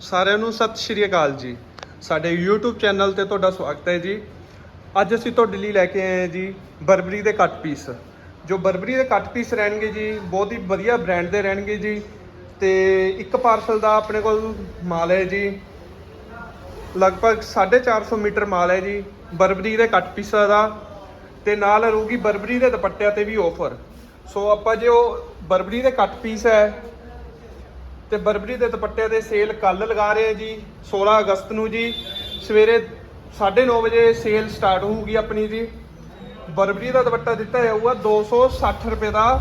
ਸਾਰਿਆਂ ਨੂੰ ਸਤਿ ਸ਼੍ਰੀ ਅਕਾਲ ਜੀ। ਸਾਡੇ YouTube ਚੈਨਲ ਤੇ ਤੁਹਾਡਾ ਸਵਾਗਤ ਹੈ ਜੀ। ਅੱਜ ਅਸੀਂ ਤੁਹਾਡੇ ਲਈ ਲੈ ਕੇ ਆਏ ਹਾਂ ਜੀ ਬਰਬਰੀ ਦੇ ਕੱਟ ਪੀਸ। ਜੋ ਬਰਬਰੀ ਦੇ ਕੱਟ ਪੀਸ ਰਹਿਣਗੇ ਜੀ, ਬਹੁਤ ਹੀ ਵਧੀਆ ਬ੍ਰਾਂਡ ਦੇ ਰਹਿਣਗੇ ਜੀ। ਤੇ ਇੱਕ ਪਾਰਸਲ ਦਾ ਆਪਣੇ ਕੋਲ ਮਾਲ ਹੈ ਜੀ। ਲਗਭਗ 450 ਮੀਟਰ ਮਾਲ ਹੈ ਜੀ, ਬਰਬਰੀ ਦੇ ਕੱਟ ਪੀਸਾਂ ਦਾ। ਤੇ ਨਾਲ ਰਹੂਗੀ ਬਰਬਰੀ ਦੇ ਦੁਪੱਟਿਆਂ ਤੇ ਵੀ ਆਫਰ ਸੋ ਆਪਾਂ ਜੇ ਉਹ ਬਰਬਰੀ ਦੇ ਕੱਟ ਪੀਸ ਹੈ ਤੇ ਬਰਬਰੀ ਦੇ ਦੁਪੱਟੇ ਦੇ ਸੇਲ ਕੱਲ ਲਗਾ ਰਹੇ ਆ ਜੀ 16 ਅਗਸਤ ਨੂੰ ਜੀ। ਸਵੇਰੇ 9:30 ਵਜੇ ਸੇਲ ਸਟਾਰਟ ਹੋਊਗੀ ਆਪਣੀ ਜੀ। ਬਰਬਰੀ ਦਾ ਦੁਪੱਟਾ ਦਿੱਤਾ ਜਾਊਗਾ 260 ਰੁਪਏ ਦਾ।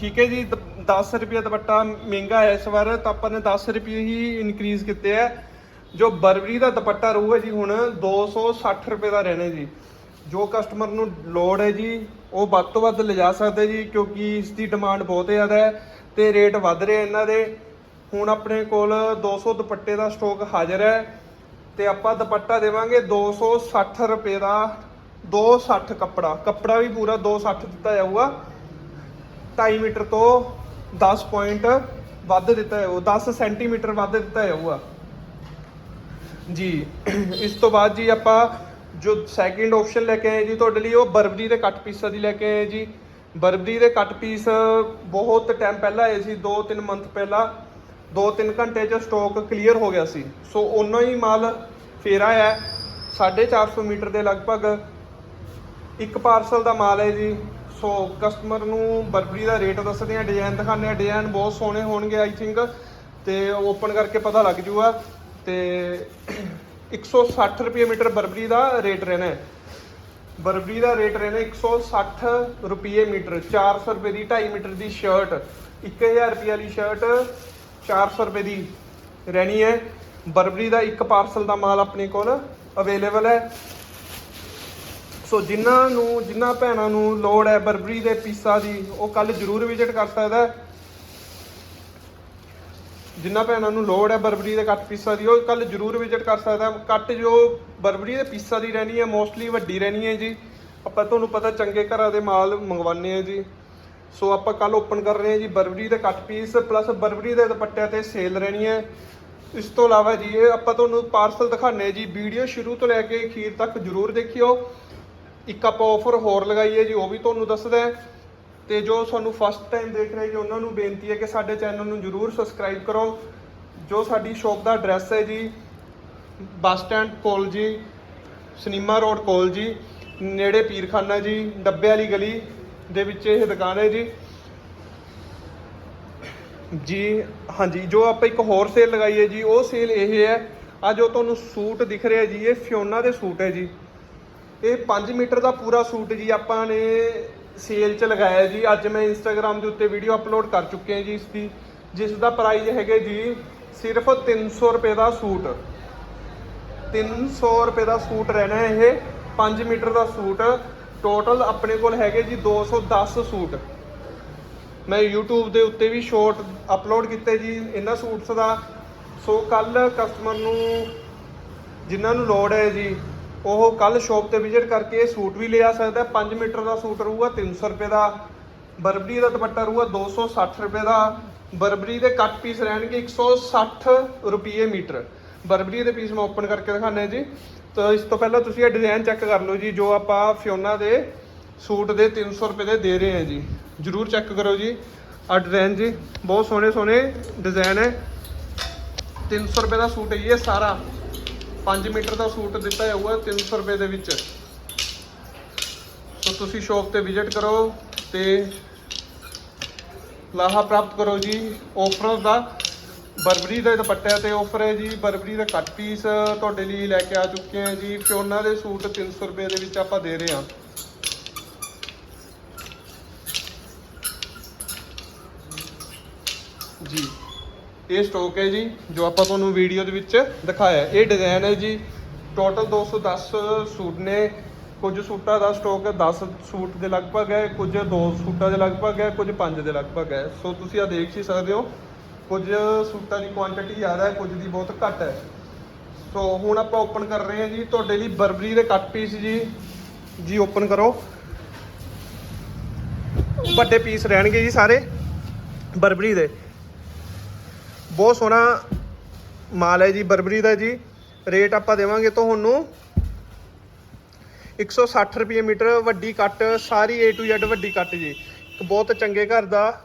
ਠੀਕ ਹੈ ਜੀ, ਦ- 10 ਰੁਪਏ ਦੁਪੱਟਾ ਮਹਿੰਗਾ ਹੈ ਇਸ ਵਾਰ, ਤਾਂ ਆਪਾਂ ਨੇ 10 ਰੁਪਏ ਹੀ ਇਨਕਰੀਜ਼ ਕੀਤੇ ਹੈ। ਜੋ ਬਰਬਰੀ ਦਾ ਦੁਪੱਟਾ ਰਹੂਗਾ ਜੀ ਹੁਣ 260 ਰੁਪਏ ਦਾ ਰਹਿਣਾ ਜੀ। ਜੋ ਕਸਟਮਰ ਨੂੰ ਲੋੜ ਹੈ ਜੀ, ਉਹ ਵੱਧ ਤੋਂ ਵੱਧ ਲਿਜਾ ਸਕਦੇ ਜੀ, ਕਿਉਂਕਿ ਇਸ ਦੀ ਡਿਮਾਂਡ ਬਹੁਤ ਜ਼ਿਆਦਾ ਹੈ। ਤੇ ਰੇਟ ਵੱਧ ਰਹੇ ਇਹਨਾਂ ਦੇ। ਹੁਣ ਆਪਣੇ ਕੋਲ 200 ਦੁਪੱਟੇ ਦਾ ਸਟਾਕ ਹਾਜ਼ਰ ਹੈ ਤੇ ਆਪਾਂ ਦੁਪੱਟਾ ਦੇਵਾਂਗੇ 260 ਰੁਪਏ ਦਾ 260 ਕੱਪੜਾ। ਕੱਪੜਾ ਵੀ ਪੂਰਾ 260 ਦਿੱਤਾ ਜਾਊਗਾ। 2.5 ਮੀਟਰ ਤੋਂ 10 ਪੁਆਇੰਟ ਵੱਧ ਦਿੱਤਾ ਜਾਊਗਾ 10 ਸੈਂਟੀਮੀਟਰ ਵੱਧ ਦਿੱਤਾ ਜਾਊਗਾ। ਜੀ, ਇਸ ਤੋਂ ਬਾਅਦ ਜੀ ਆਪਾਂ ਜੋ ਸੈਕਿੰਡ ਆਪਸ਼ਨ ਲੈ ਕੇ ਆਏ ਜੀ, ਤੁਹਾਡੇ ਲਈ ਉਹ ਬਰਬਰੀ ਦੇ ਕੱਟ ਪੀਸਾਂ ਦੀ ਲੈ ਕੇ ਆਏ ਜੀ। ਬਰਬਰੀ ਦੇ ਕੱਟ ਪੀਸ ਬਹੁਤ ਟਾਈਮ ਪਹਿਲਾਂ ਆਏ ਸੀ 2-3 ਮੰਥ ਪਹਿਲਾਂ 2-3 ਘੰਟੇ 'ਚ ਸਟਾਕ ਕਲੀਅਰ ਹੋ ਗਿਆ ਸੀ। ਸੋ ਉਹਨਾਂ ਹੀ ਮਾਲ ਫੇਰ ਆਇਆ ਹੈ। 450 ਮੀਟਰ ਦੇ ਲਗਭਗ ਇੱਕ ਪਾਰਸਲ ਦਾ ਮਾਲ ਹੈ ਜੀ। ਸੋ ਕਸਟਮਰ ਨੂੰ ਬਰਬਰੀ ਦਾ ਰੇਟ ਦੱਸਦੇ ਆ ਡਿਜ਼ਾਈਨ ਦਿਖਾਉਂਦੇ ਆ ਡਿਜ਼ਾਈਨ ਬਹੁਤ ਸੋਹਣੇ ਹੋਣਗੇ ਆਈ ਥਿੰਕ ਤੇ ਓਪਨ ਕਰਕੇ ਪਤਾ ਲੱਗ ਜੂਗਾ। ਤੇ 160 ਰੁਪਏ ਮੀਟਰ ਬਰਬਰੀ ਦਾ ਰੇਟ ਰਹਿਣਾ ਹੈ। ਬਰਬਰੀ ਦਾ ਰੇਟ ਰਹਿਣਾ 160 ਰੁਪਏ ਮੀਟਰ 400 ਰੁਪਏ ਦੀ 2.5 ਮੀਟਰ ਦੀ ਸ਼ਰਟ 1000 ਰੁਪਏ ਵਾਲੀ ਸ਼ਰਟ 400 ਰੁਪਏ ਦੀ ਰਹਿਣੀ ਹੈ। ਬਰਬਰੀ ਦਾ ਇੱਕ ਪਾਰਸਲ ਦਾ ਮਾਲ ਆਪਣੇ ਕੋਲ ਅਵੇਲੇਬਲ ਹੈ। ਸੋ ਜਿਨ੍ਹਾਂ ਨੂੰ, ਜਿਨ੍ਹਾਂ ਭੈਣਾਂ ਨੂੰ ਲੋੜ ਹੈ ਬਰਬਰੀ ਦੇ ਪੀਸਾਂ ਦੀ, ਉਹ ਕੱਲ ਜ਼ਰੂਰ ਵਿਜ਼ਿਟ ਕਰ ਸਕਦਾ ਹੈ। ਜਿਨ੍ਹਾਂ ਭੈਣਾਂ ਨੂੰ ਲੋੜ ਹੈ ਬਰਬਰੀ ਦੇ ਕੱਟ ਪੀਸਾਂ ਦੀ, ਉਹ ਕੱਲ ਜ਼ਰੂਰ ਵਿਜ਼ਿਟ ਕਰ ਸਕਦਾ ਕੱਟ ਜੋ ਬਰਬਰੀ ਦੇ ਪੀਸਾਂ ਦੀ ਰਹਿਣੀ ਹੈ, ਮੋਸਟਲੀ ਵੱਡੀ ਰਹਿਣੀ ਹੈ ਜੀ। ਆਪਾਂ ਤੁਹਾਨੂੰ ਪਤਾ ਚੰਗੇ ਘਰਾਂ ਦੇ ਮਾਲ ਮੰਗਵਾਉਂਦੇ ਆ ਜੀ। ਸੋ ਆਪਾਂ ਕੱਲ ਓਪਨ ਕਰ ਰਹੇ ਹਾਂ ਜੀ ਬਰਬਰੀ ਦੇ ਕੱਟ ਪੀਸ ਪਲੱਸ ਬਰਬਰੀ ਦੇ ਦੁਪੱਟਿਆਂ ਤੇ ਸੇਲ ਰਹਿਣੀ ਹੈ। ਇਸ ਤੋਂ ਇਲਾਵਾ ਜੀ, ਇਹ ਆਪਾਂ ਤੁਹਾਨੂੰ ਪਾਰਸਲ ਦਿਖਾਣੇ ਜੀ। ਵੀਡੀਓ ਸ਼ੁਰੂ ਤੋਂ ਲੈ ਕੇ ਅਖੀਰ ਤੱਕ ਜ਼ਰੂਰ ਦੇਖਿਓ। ਇੱਕ ਆਪਾਂ ਆਫਰ ਹੋਰ ਲਗਾਈ ਹੈ ਜੀ, ਉਹ ਵੀ ਤੁਹਾਨੂੰ ਦੱਸਦਾ ਤੇ ਜੋ ਤੁਹਾਨੂੰ ਫਸਟ ਟਾਈਮ ਦੇਖ ਰਹੇ ਜੀ ਉਹਨਾਂ ਨੂੰ ਬੇਨਤੀ ਹੈ ਕਿ ਸਾਡੇ ਚੈਨਲ ਨੂੰ ਜਰੂਰ ਸਬਸਕ੍ਰਾਈਬ ਕਰੋ। ਜੋ ਸਾਡੀ ਸ਼ੌਪ ਦਾ ਐਡਰੈਸ ਹੈ ਜੀ, ਬੱਸ ਸਟੈਂਡ ਕੋਲ ਜੀ, ਸਿਨੇਮਾ ਰੋਡ ਕੋਲ ਜੀ, ਨੇੜੇ ਪੀਰਖਾਨਾ ਜੀ, ਡੱਬੇ ਵਾਲੀ ਗਲੀ ਦੇ ਵਿੱਚ ਇਹ ਦੁਕਾਨ ਹੈ ਜੀ। ਜੀ, ਹਾਂਜੀ, ਜੋ ਆਪਾਂ ਇੱਕ ਹੋਰ ਸੇਲ ਲਗਾਈ ਹੈ ਜੀ, ਉਹ ਸੇਲ ਇਹ ਹੈ ਆ ਜੋ ਤੁਹਾਨੂੰ ਸੂਟ ਦਿਖ ਰਿਹਾ ਜੀ, ਇਹ ਫਿਓਨਾ ਦੇ ਸੂਟ ਹੈ ਜੀ। ਇਹ 5 ਮੀਟਰ ਦਾ ਪੂਰਾ ਸੂਟ ਜੀ, ਆਪਾਂ ਨੇ ਸੇਲ 'ਚ ਲਗਾਇਆ ਜੀ। ਅੱਜ ਮੈਂ ਇੰਸਟਾਗ੍ਰam ਦੇ ਉੱਤੇ ਵੀਡੀਓ ਅਪਲੋਡ ਕਰ ਚੁੱਕਿਆ ਜੀ ਇਸ ਦੀ, ਜਿਸ ਦਾ ਪ੍ਰਾਈਸ ਹੈਗਾ ਜੀ ਸਿਰਫ 300 ਰੁਪਏ ਦਾ ਸੂਟ। 300 ਰੁਪਏ ਦਾ ਸੂਟ ਰਹਿਣਾ ਹੈ ਇਹ 5 ਮੀਟਰ ਦਾ ਸੂਟ। ਟੋਟਲ ਆਪਣੇ ਕੋਲ ਹੈਗੇ ਜੀ 210 ਸੂਟ। ਮੈਂ YouTube ਦੇ ਉੱਤੇ ਵੀ ਸ਼ਾਰਟ ਅਪਲੋਡ ਕੀਤੇ ਜੀ ਇਹਨਾਂ ਸੂਟਸ ਦਾ। ਸੋ ਕੱਲ ਕਸਟਮਰ ਨੂੰ ਜਿਨ੍ਹਾਂ ਨੂੰ ਲੋੜ ਹੈ ਜੀ ਉਹ ਕੱਲ ਸ਼ਾਪ ਤੇ ਵਿਜ਼ਿਟ ਕਰਕੇ ਇਹ ਸੂਟ ਵੀ ਲਿਆ ਸਕਦਾ ਹੈ। 5 ਮੀਟਰ ਦਾ ਸੂਟ ਰਹੂਗਾ 300 ਰੁਪਏ ਦਾ। ਬਰਬਰੀ ਦਾ ਦੁਪੱਟਾ ਰਹੂਗਾ 260 ਰੁਪਏ ਦਾ। ਬਰਬਰੀ ਦੇ ਕੱਟ ਪੀਸ ਰਹਿਣਗੇ 160 ਰੁਪਏ ਮੀਟਰ। ਬਰਬਰੀ ਦੇ ਪੀਸ ਮੈਂ ਓਪਨ ਕਰਕੇ ਦਿਖਾਣਾ ਜੀ। ਤਾਂ ਇਸ ਤੋਂ ਪਹਿਲਾਂ ਤੁਸੀਂ ਇਹ ਡਿਜ਼ਾਈਨ ਚੈੱਕ ਕਰ ਲਓ ਜੀ, ਜੋ ਆਪਾਂ ਫਿਓਨਾ ਦੇ ਸੂਟ ਦੇ 300 ਰੁਪਏ ਦੇ ਦੇ ਰਹੇ ਹਾਂ ਜੀ। ਜਰੂਰ ਚੈੱਕ ਕਰੋ ਜੀ। ਆ ਡਿਜ਼ਾਈਨ ਜੀ, ਬਹੁਤ ਸੋਹਣੇ ਸੋਹਣੇ ਡਿਜ਼ਾਈਨ ਹੈ। 300 ਰੁਪਏ ਦਾ ਸੂਟ ਹੈ ਇਹ ਸਾਰਾ। 5 ਮੀਟਰ ਦਾ ਸੂਟ ਦਿੱਤਾ ਜਾਊਗਾ 300 ਰੁਪਏ ਦੇ ਵਿੱਚ। ਸੋ ਤੁਸੀਂ ਸ਼ੌਪ ਤੇ ਵਿਜ਼ਿਟ ਕਰੋ ਤੇ ਲਾਹਾ ਪ੍ਰਾਪਤ ਕਰੋ ਜੀ। ਆਫਰ ਦਾ ਬਰਬਰੀ ਦਾ ਦੁਪੱਟਿਆਂ ਤੇ ਆਫਰ ਹੈ ਜੀ। ਬਰਬਰੀ ਦਾ ਕੱਟ ਪੀਸ ਤੁਹਾਡੇ ਲਈ ਲੈ ਕੇ ਆ ਚੁੱਕੇ ਹਾਂ ਜੀ। ਫਿਓਨਾ ਦੇ ਸੂਟ 300 ਰੁਪਏ ਦੇ ਵਿੱਚ ਆਪਾਂ ਦੇ ਰਹੇ ਹਾਂ। ਜੀ। ਇਹ ਸਟਾਕ ਹੈ ਜੀ, ਜੋ ਆਪਾਂ ਤੁਹਾਨੂੰ ਵੀਡੀਓ ਦੇ ਵਿੱਚ ਦਿਖਾਇਆ ਇਹ ਡਿਜ਼ਾਈਨ ਹੈ ਜੀ ਟੋਟਲ 210 ਸੂਟ ਨੇ। ਕੁਝ ਸੂਟਾਂ ਦਾ ਸਟਾਕ 10 ਸੂਟ ਦੇ ਲਗਭਗ ਹੈ, ਕੁਝ 2 ਸੂਟਾਂ ਦੇ ਲਗਭਗ ਹੈ, ਕੁਝ 5 ਦੇ ਲਗਭਗ ਹੈ। ਸੋ ਤੁਸੀਂ ਆ ਦੇਖ ਹੀ ਸਕਦੇ ਹੋ, ਕੁਝ ਸੂਟਾਂ ਦੀ ਕੁਆਂਟੀਟੀ ਜ਼ਿਆਦਾ ਹੈ, ਕੁਝ ਦੀ ਬਹੁਤ ਘੱਟ ਹੈ। ਸੋ ਹੁਣ ਆਪਾਂ ਓਪਨ ਕਰ ਰਹੇ ਹਾਂ ਜੀ। ਤੁਹਾਡੇ ਲਈ ਬਰਬਰੀ ਦੇ ਕੱਟ ਪੀਸ ਜੀ। ਜੀ ਓਪਨ ਕਰੋ। ਵੱਡੇ ਪੀਸ ਰਹਿਣਗੇ ਜੀ ਸਾਰੇ। ਬਰਬਰੀ ਦੇ। ਬਹੁਤ ਸੋਹਣਾ ਮਾਲ ਹੈ ਜੀ, ਬਰਬਰੀ ਦਾ ਜੀ। ਰੇਟ ਆਪਾਂ ਦੇਵਾਂਗੇ ਤੁਹਾਨੂੰ 160 ਰੁਪਏ ਮੀਟਰ, ਵੱਡੀ ਕੱਟ, ਸਾਰੀ A to Z ਵੱਡੀ ਕੱਟ ਜੀ। ਇੱਕ ਬਹੁਤ ਚੰਗੇ ਘਰ ਦਾ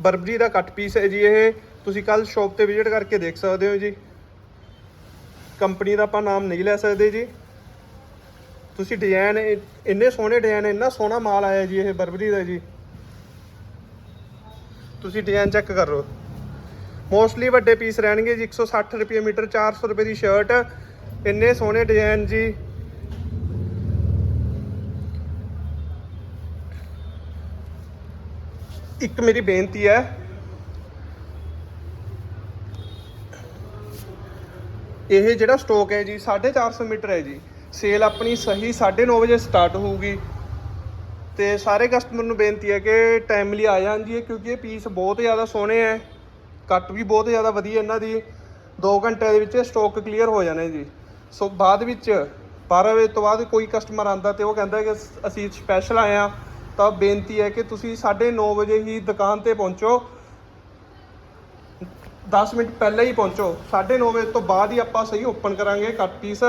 ਬਰਬਰੀ ਦਾ ਕੱਟ ਪੀਸ ਹੈ ਜੀ ਇਹ। ਤੁਸੀਂ ਕੱਲ ਸ਼ਾਪ ਤੇ ਵਿਜ਼ਿਟ ਕਰਕੇ ਦੇਖ ਸਕਦੇ ਹੋ ਜੀ। ਕੰਪਨੀ ਦਾ ਆਪਾਂ ਨਾਮ ਨਹੀਂ ਲੈ ਸਕਦੇ ਜੀ। ਤੁਸੀਂ ਡਿਜ਼ਾਈਨ ਇੰਨੇ ਸੋਹਣੇ ਡਿਜ਼ਾਈਨ ਇੰਨਾ ਸੋਹਣਾ ਮਾਲ ਆਇਆ ਜੀ ਇਹ ਬਰਬਰੀ ਦਾ ਜੀ। ਤੁਸੀਂ ਡਿਜ਼ਾਈਨ ਚੈੱਕ ਕਰੋ। ਮੋਸਟਲੀ ਵੱਡੇ ਪੀਸ ਰਹਿਣਗੇ ਜੀ 160 ਰੁਪਏ ਮੀਟਰ 400 ਰੁਪਏ ਦੀ ਸ਼ਰਟ, ਇੰਨੇ ਸੋਹਣੇ ਡਿਜ਼ਾਈਨ ਜੀ। ਇੱਕ ਮੇਰੀ ਬੇਨਤੀ ਹੈ, ਇਹ ਜਿਹੜਾ ਸਟਾਕ ਹੈ ਜੀ 450 ਮੀਟਰ ਹੈ ਜੀ। ਸੇਲ ਆਪਣੀ ਸਹੀ 9:30 ਵਜੇ ਸਟਾਰਟ ਹੋਊਗੀ। ਤੇ ਸਾਰੇ ਕਸਟਮਰ ਨੂੰ ਬੇਨਤੀ ਹੈ ਕਿ ਟਾਈਮਲੀ ਆ ਜਾਣ ਜੀ ਕਿਉਂਕਿ ਇਹ ਪੀਸ ਬਹੁਤ ਜ਼ਿਆਦਾ ਸੋਹਣੇ ਹੈ। ਕੱਟ ਵੀ ਬਹੁਤ ਜ਼ਿਆਦਾ ਵਧੀਆ ਇਹਨਾਂ ਦੀ। 2 ਘੰਟੇ ਦੇ ਵਿੱਚ ਸਟਾਕ ਕਲੀਅਰ ਹੋ ਜਾਣਾ ਜੀ। ਸੋ ਬਾਅਦ ਵਿੱਚ 12 ਵਜੇ ਤੋਂ ਬਾਅਦ ਕੋਈ ਕਸਟਮਰ ਆਂਦਾ ਤੇ ਉਹ ਕਹਿੰਦਾ ਕਿ ਅਸੀਂ ਸਪੈਸ਼ਲ ਆਏ ਆ ਤਾਂ ਬੇਨਤੀ ਹੈ ਕਿ ਤੁਸੀਂ 9:30 ਵਜੇ ਹੀ ਦੁਕਾਨ ਤੇ ਪਹੁੰਚੋ। 10 ਮਿੰਟ ਪਹਿਲਾਂ ਹੀ ਪਹੁੰਚੋ। 9:30 ਵਜੇ ਤੋਂ ਬਾਅਦ ਹੀ ਆਪਾਂ ਸਹੀ ਓਪਨ ਕਰਾਂਗੇ ਕੱਟ ਪੀਸ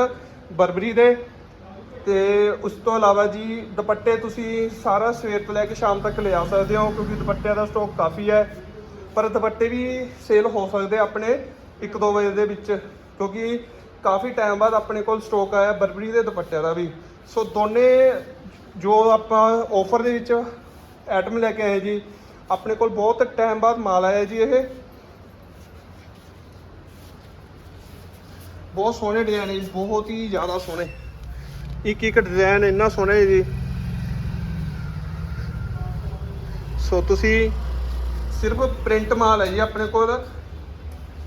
ਬਰਬਰੀ ਦੇ। ਤੇ ਉਸ ਤੋਂ ਇਲਾਵਾ ਜੀ ਦੁਪੱਟੇ ਤੁਸੀਂ ਸਾਰਾ ਸਵੇਰ ਤੋਂ ਲੈ ਕੇ ਸ਼ਾਮ ਤੱਕ ਲਿਆ ਸਕਦੇ ਹੋ, ਕਿਉਂਕਿ ਦੁਪੱਟਿਆਂ ਦਾ ਸਟਾਕ ਕਾਫੀ ਹੈ। ਪਰ ਦੁਪੱਟੇ ਵੀ ਸੇਲ ਹੋ ਸਕਦੇ ਆਪਣੇ 1-2 ਵਜੇ ਦੇ ਵਿੱਚ, ਕਿਉਂਕਿ ਕਾਫੀ ਟਾਈਮ ਬਾਅਦ ਆਪਣੇ ਕੋਲ ਸਟਾਕ ਆਇਆ ਬਰਬਰੀ ਦੇ ਦੁਪੱਟਿਆਂ ਦਾ ਵੀ। ਸੋ ਦੋਨੇ ਜੋ ਆਪਾਂ ਆਫਰ ਦੇ ਵਿੱਚ ਆਈਟਮ ਲੈ ਕੇ ਆਏ ਜੀ, ਆਪਣੇ ਕੋਲ ਬਹੁਤ ਟਾਈਮ ਬਾਅਦ ਮਾਲ ਆਇਆ ਜੀ ਇਹ। ਬਹੁਤ ਸੋਹਣੇ ਡਿਜ਼ਾਈਨ ਹੈ ਜੀ, ਬਹੁਤ ਹੀ ਜ਼ਿਆਦਾ ਸੋਹਣੇ। ਇੱਕ ਇੱਕ ਡਿਜ਼ਾਈਨ ਇੰਨਾ ਸੋਹਣਾ ਹੈ ਜੀ। ਸੋ ਤੁਸੀਂ ਸਿਰਫ ਪ੍ਰਿੰਟ ਮਾਲ ਹੈ ਜੀ, ਆਪਣੇ ਕੋਲ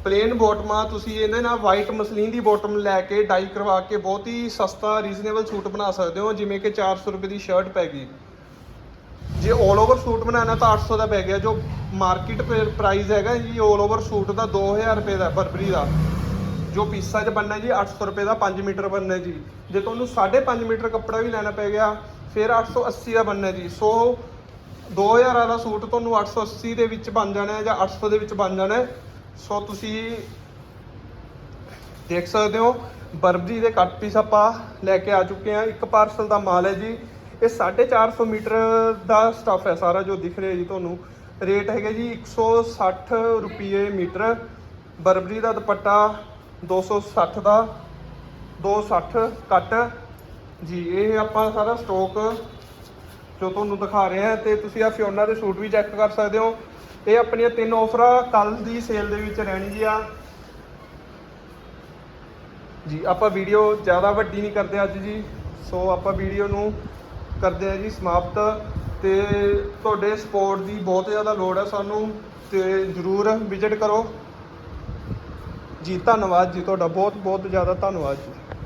ਪਲੇਨ ਬੋਟਮਾਂ ਤੁਸੀਂ ਇਹਦੇ ਨਾਲ ਵਾਈਟ ਮਸਲੀਨ ਦੀ ਬੋਟਮ ਲੈ ਕੇ ਡਾਈ ਕਰਵਾ ਕੇ ਬਹੁਤ ਹੀ ਸਸਤਾ ਰੀਜ਼ਨੇਬਲ ਸੂਟ ਬਣਾ ਸਕਦੇ ਹੋ, ਜਿਵੇਂ ਕਿ 400 ਰੁਪਏ ਦੀ ਸ਼ਰਟ ਪੈ ਗਈ। ਜੇ 올 ਓਵਰ ਸੂਟ ਬਣਾਉਣਾ ਤਾਂ 800 ਦਾ ਪੈ ਗਿਆ, ਜੋ ਮਾਰਕੀਟ ਪ੍ਰਾਈਸ ਹੈਗਾ ਜੀ 올 ਓਵਰ ਸੂਟ ਦਾ 2000 ਰੁਪਏ ਦਾ ਬਰਬਰੀ ਦਾ। ਜੋ ਪੀਸਾਂ 'ਚ ਬਣਨਾ ਜੀ 800 ਰੁਪਏ ਦਾ 5 ਮੀਟਰ ਬਣਨਾ ਜੀ। ਜੇ ਤੁਹਾਨੂੰ 5.5 ਮੀਟਰ ਕੱਪੜਾ ਵੀ ਲੈਣਾ ਪੈ ਗਿਆ, ਫਿਰ 880 ਦਾ ਬਣਨਾ ਜੀ। ਸੋ 2000 ਵਾਲਾ ਸੂਟ ਤੁਹਾਨੂੰ 880 ਦੇ ਵਿੱਚ ਬਣ ਜਾਣਾ ਹੈ ਜਾਂ 800 ਦੇ ਵਿੱਚ ਬਣ ਜਾਣਾ ਹੈ। ਸੋ ਤੁਸੀਂ ਦੇਖ ਸਕਦੇ ਹੋ ਬਰਬਰੀ ਦੇ ਕੱਟ ਪੀਸ ਆਪਾਂ ਲੈ ਕੇ ਆ ਚੁੱਕੇ ਹਾਂ। ਇੱਕ ਪਾਰਸਲ ਦਾ ਮਾਲ ਹੈ ਜੀ। ਇਹ 450 ਮੀਟਰ ਦਾ ਸਟਫ ਹੈ ਸਾਰਾ ਜੋ ਦਿਖ ਰਿਹਾ ਜੀ ਤੁਹਾਨੂੰ। ਰੇਟ ਹੈਗਾ ਜੀ 160 ਰੁਪਏ ਮੀਟਰ। ਬਰਬਰੀ ਦਾ ਦੁਪੱਟਾ 260 ਦਾ 260 ਕੱਟ। ਜੀ, ਇਹ ਆਪਾਂ ਸਾਰਾ ਸਟਾਕ ਜੋ ਤੁਹਾਨੂੰ ਦਿਖਾ ਰਹੇ ਹਾਂ ਤੇ ਤੁਸੀਂ ਆ ਫਿਓਨਾ ਦੇ ਸੂਟ ਵੀ ਚੈੱਕ ਕਰ ਸਕਦੇ ਹੋ। ਇਹ ਆਪਣੀਆਂ ਤਿੰਨ ਆਫਰਾਂ ਕੱਲ ਦੀ ਸੇਲ ਦੇ ਵਿੱਚ ਰਹਿਣਗੀਆਂ ਜੀ ਆਪਾਂ ਵੀਡੀਓ ਜ਼ਿਆਦਾ ਵੱਡੀ ਨਹੀਂ ਕਰਦੇ ਅੱਜ ਜੀ। ਸੋ ਆਪਾਂ ਵੀਡੀਓ ਨੂੰ ਕਰਦੇ ਹਾਂ ਜੀ ਸਮਾਪਤ। ਤੇ ਤੁਹਾਡੇ ਸਪੋਰਟ ਦੀ ਬਹੁਤ ਜ਼ਿਆਦਾ ਲੋੜ ਹੈ ਸਾਨੂੰ, ਤੇ ਜਰੂਰ ਵਿਜ਼ਿਟ ਕਰੋ। ਜੀ, ਧੰਨਵਾਦ ਜੀ, ਤੁਹਾਡਾ ਬਹੁਤ ਬਹੁਤ ਜ਼ਿਆਦਾ ਧੰਨਵਾਦ ਜੀ।